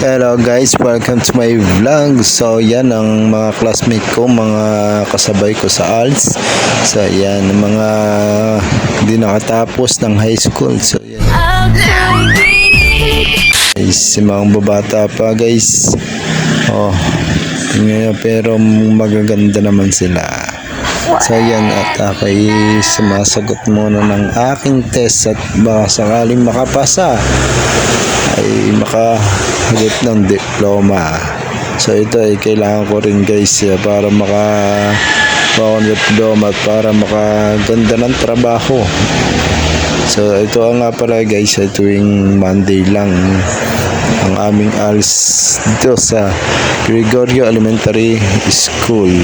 Hello guys, welcome to my vlog. So yan ang mga classmate ko, mga kasabay ko sa ALS. So yan, mga hindi nakatapos ng high school. So yan guys, mga babata pa guys. Oh, pero magaganda naman sila. So yan at ako'y sumasagot muna ng aking test at baka sakaling makapasa ay makahagit ng diploma. So ito ay kailangan ko rin guys eh, para maka maka diploma at para makaganda ng trabaho. So ito nga pala guys ay tuwing Monday lang ang aming ALS dito sa Gregorio Elementary School.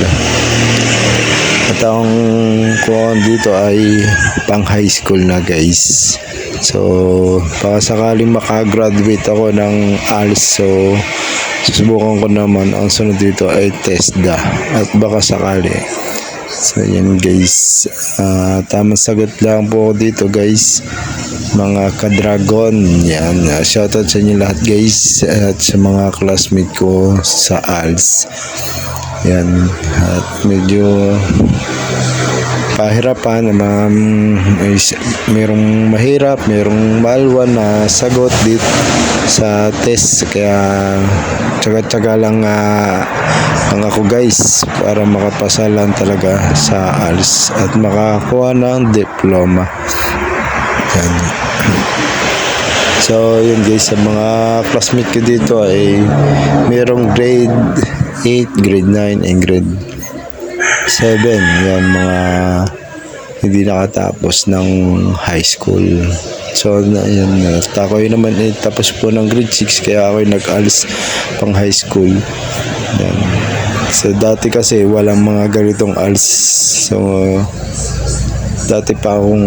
At ang kuha dito ay pang high school na guys. So, baka sakaling makagraduate ako ng ALS. So, susubukan ko naman. Ang sunod dito ay TESDA. At baka sakali. So, yan guys. Ah, tamang sagot lang po dito guys. Mga ka-dragon. Yan. Uh, shoutout sa inyo lahat guys. At sa mga classmate ko sa ALS. Yan. At medyo pahirapan na may, merong mahirap, merong malwan na sagot dito sa test. Kaya tsaga-tsaga lang uh, ang ako guys para makapasa lang talaga sa ALS at makakuha ng diploma. Yan. So, yun guys, sa mga classmate ko dito ay merong grade 8, grade 9, and grade 7. Yan, mga hindi nakatapos ng high school. So, na, at ako yun naman eh, tapos po ng grade 6, kaya ako nag-alis pang high school. Yan. So, dati kasi walang mga ganitong ALS. So, dati pa akong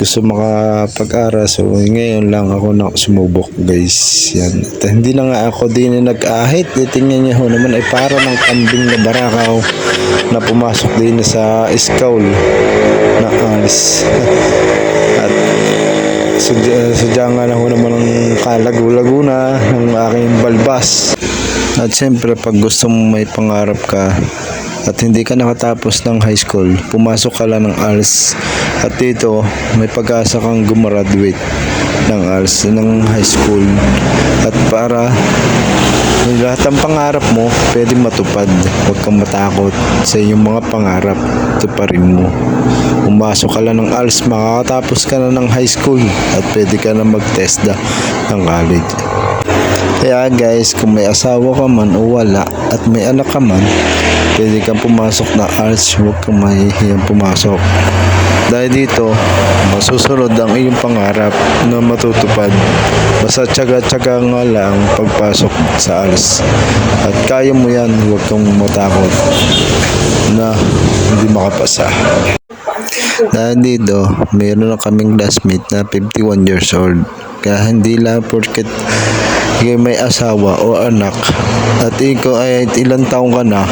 gusto makapag-aral. So ngayon lang ako na sumubok guys. Yan. At hindi na nga ako din na nag-ahit. Eh, tingnan niyo ho naman ay para ng kambing na barakaw na pumasok din sa school na alis. At sadya, sadya na ho naman ng kalago-lago na ng aking balbas. At siyempre pag gusto mo may pangarap ka at hindi ka nakatapos ng high school, pumasok ka lang ng ALS. At dito may pag-asa kang gumraduate ng ALS ng high school. At para lahat ng pangarap mo pwede matupad. Huwag kang matakot sa iyong mga pangarap. Tuparin mo. Pumasok ka lang ng ALS makakatapos ka na ng high school. At pwede ka na mag-TESDA ng college kaya guys, kung may asawa ka man o wala at may anak ka man, pwede kang pumasok na arts, huwag kang mahihiyang pumasok. Dahil dito, masusunod ang iyong pangarap na matutupad. Basta tsaga-tsaga nga lang pagpasok sa ALS. At kaya mo yan, huwag kang matakot na hindi makapasa. Dahil dito, mayroon na kaming classmate na 51 years old. Kaya hindi lang porket ikaw may asawa o anak at ikaw ay ilang taong ka na,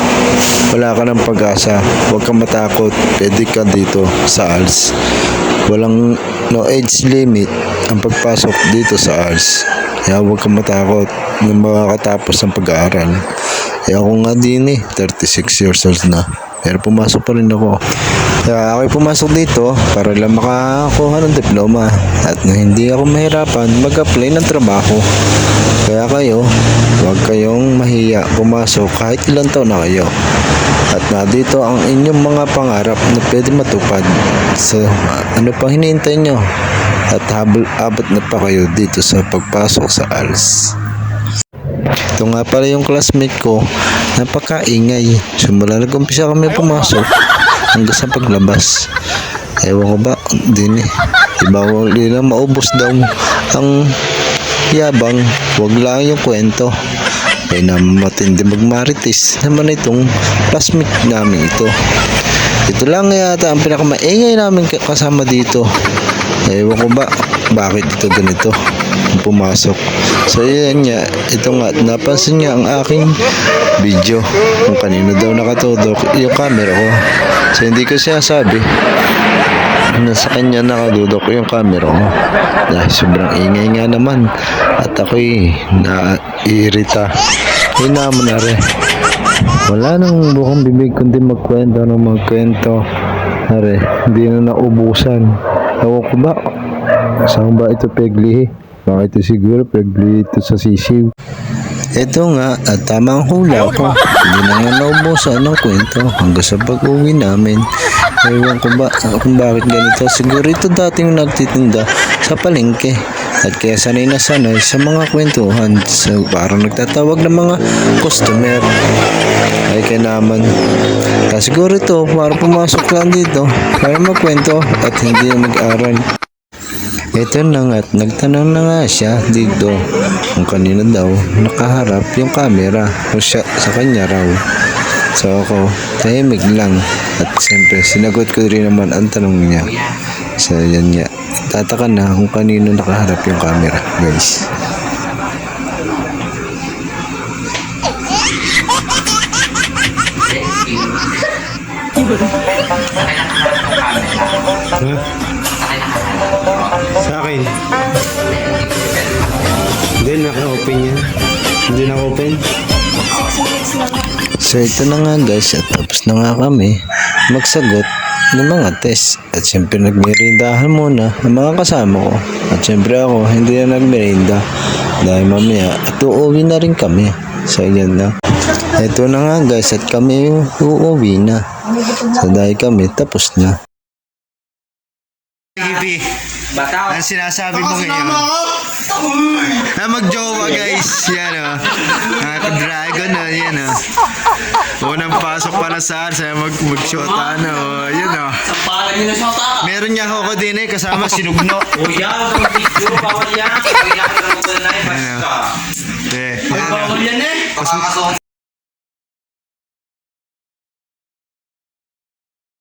wala ka ng pag-asa, huwag kang matakot, pwede ka dito sa ALS. Walang no age limit ang pagpasok dito sa ALS. Kaya huwag kang matakot na makakatapos ng pag-aaral. Eh ako nga din eh, 36 years old na. Pero pumasok pa rin ako. Kaya ako'y pumasok dito para lang makakuha ng diploma. At na hindi ako mahirapan, mag-apply ng trabaho. Kayo, huwag kayong mahiya pumasok kahit ilang taon na kayo. At na dito ang inyong mga pangarap na pwede matupad. So, ano pang hinihintay nyo? At habol abot na pa kayo dito sa pagpasok sa ALS. Ito nga pala yung classmate ko, napakaingay. Simula nag-umpisa kami pumasok hanggang sa paglabas. Ewan ko ba, din eh. Iba nila maubos daw ang yabang, wag lang yung kwento. Ay na matindi magmarites naman itong classmate namin ito. Ito lang yata ang pinakamaingay namin ka- kasama dito. Ewan ko ba, bakit ito ganito? Pumasok. So yan nga, ito nga, napansin niya ang aking video. Kung kanino daw nakatudok yung camera ko. So hindi ko siya sabi. Nasa kanya nakadudok yung camera mo. Dahil sobrang ingay nga naman. At ako'y naiirita. Hina mo na rin. Wala nang bukang bibig kundi magkwento ng magkwento. Are, hindi na naubusan. Ewan ko ba? Saan ba ito peglihi? Baka ito siguro peglihi ito sa sisiw. Ito nga, at tamang hula ko. Hindi na nga naubusan ng kwento hanggang sa pag-uwi namin. Ewan ko ba kung bakit ganito. Siguro ito dating nagtitinda sa palengke. At kaya sanay na sanay sa mga kwentuhan. So, parang nagtatawag ng mga customer. Ay kaya naman. Kaya siguro ito, para pumasok lang dito. Para magkwento at hindi mag-aral. Ito na nga at nagtanong na nga siya dito kung kanina daw nakaharap yung camera o siya sa kanya raw. So ako, tahimik lang at siyempre sinagot ko rin naman ang tanong niya. So yan nga, tataka na kung kanino nakaharap yung camera guys. Sa Hindi, naka-open yan. Hindi naka-open. So ito na nga guys at tapos na nga kami magsagot ng mga test. At siyempre nagmerindahan muna ng mga kasama ko. At siyempre ako hindi na nagmerinda. Dahil mamaya at uuwi na rin kami. So yan na. Ito na nga guys at kami uuwi na. So dahil kami tapos na Gibi. Bataw. Ang sinasabi mo ngayon. Na magjowa guys. Yan o. Mga dragon o. Yan o. Unang pasok para sa sa mag magshota no. Yan o. Sampalan nyo na siya ta. Meron niya ako din eh kasama sinugno. O yan, ang video, bawal yan. Kaya ka lang na Ano? basta. Eh. Bawal yan eh.